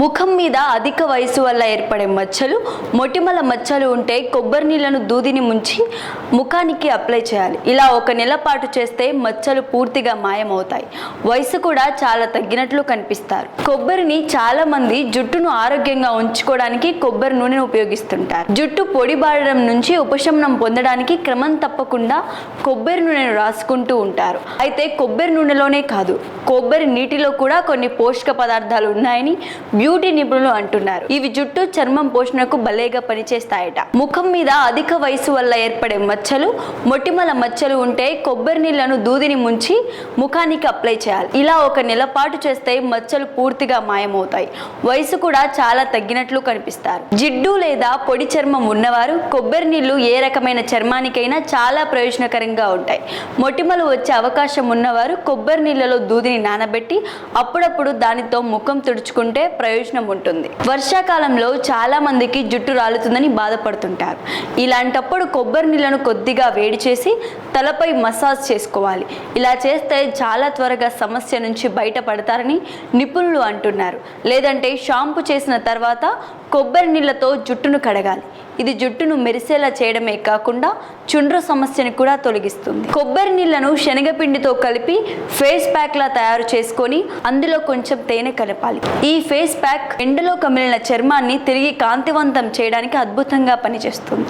ముఖం మీద అధిక వయసు వల్ల ఏర్పడే మచ్చలు మొటిమల మచ్చలు ఉంటే కొబ్బరి నీళ్ళను దూదిని ముంచి ముఖానికి అప్లై చేయాలి. ఇలా ఒక నెల పాటు చేస్తే మచ్చలు పూర్తిగా మాయమవుతాయి. వయసు కూడా చాలా తగ్గినట్లు కనిపిస్తారు. కొబ్బరిని చాలా మంది జుట్టును ఆరోగ్యంగా ఉంచుకోవడానికి కొబ్బరి నూనెను ఉపయోగిస్తుంటారు. జుట్టు పొడిబారడం నుంచి ఉపశమనం పొందడానికి క్రమం తప్పకుండా కొబ్బరి నూనెను రాసుకుంటూ ఉంటారు. అయితే కొబ్బరి నూనెలోనే కాదు కొబ్బరి నీటిలో కూడా కొన్ని పోషక పదార్థాలు ఉన్నాయని బ్యూటీ నిపుణులు అంటున్నారు. ఇవి జుట్టు చర్మం పోషణకు భలేగా పనిచేస్తాయట. ముఖం మీద అధిక వయసు వల్ల ఏర్పడే మచ్చలు మొటిమల మచ్చలు ఉంటే కొబ్బరి నీళ్ళను దూదిని ముంచి ముఖానికి అప్లై చేయాలి. ఇలా ఒక నెల పాటు చేస్తే మచ్చలు పూర్తిగా మాయమవుతాయి. వయసు కూడా చాలా తగ్గినట్లు కనిపిస్తారు. జిడ్డు లేదా పొడి చర్మం ఉన్నవారు కొబ్బరి నీళ్ళు ఏ రకమైన చర్మానికైనా చాలా ప్రయోజనకరంగా ఉంటాయి. మొటిమలు వచ్చే అవకాశం ఉన్నవారు కొబ్బరి నీళ్ళలో దూదిని నానబెట్టి అప్పుడప్పుడు దానితో ముఖం తుడుచుకుంటే ప్రయోజనం ఉంటుంది. వర్షాకాలంలో చాలా మందికి జుట్టు రాలుతుందని బాధపడుతుంటారు. ఇలాంటప్పుడు కొబ్బరి నీళ్ళను కొద్దిగా వేడి చేసి తలపై మసాజ్ చేసుకోవాలి. ఇలా చేస్తే చాలా త్వరగా సమస్య నుంచి బయటపడతారని నిపుణులు అంటున్నారు. లేదంటే షాంపు చేసిన తర్వాత కొబ్బరి నీళ్ళతో జుట్టును కడగాలి. ఇది జుట్టును మెరిసేలా చేయడమే కాకుండా చుండ్రు సమస్యని కూడా తొలగిస్తుంది. కొబ్బరి నీళ్ళను శనగపిండితో కలిపి ఫేస్ ప్యాక్లా తయారు చేసుకొని అందులో కొంచెం తేనె కలపాలి. ఈ ఫేస్ ప్యాక్ ఎండలో కమిలిన చర్మాన్ని తిరిగి కాంతివంతం చేయడానికి అద్భుతంగా పనిచేస్తుంది.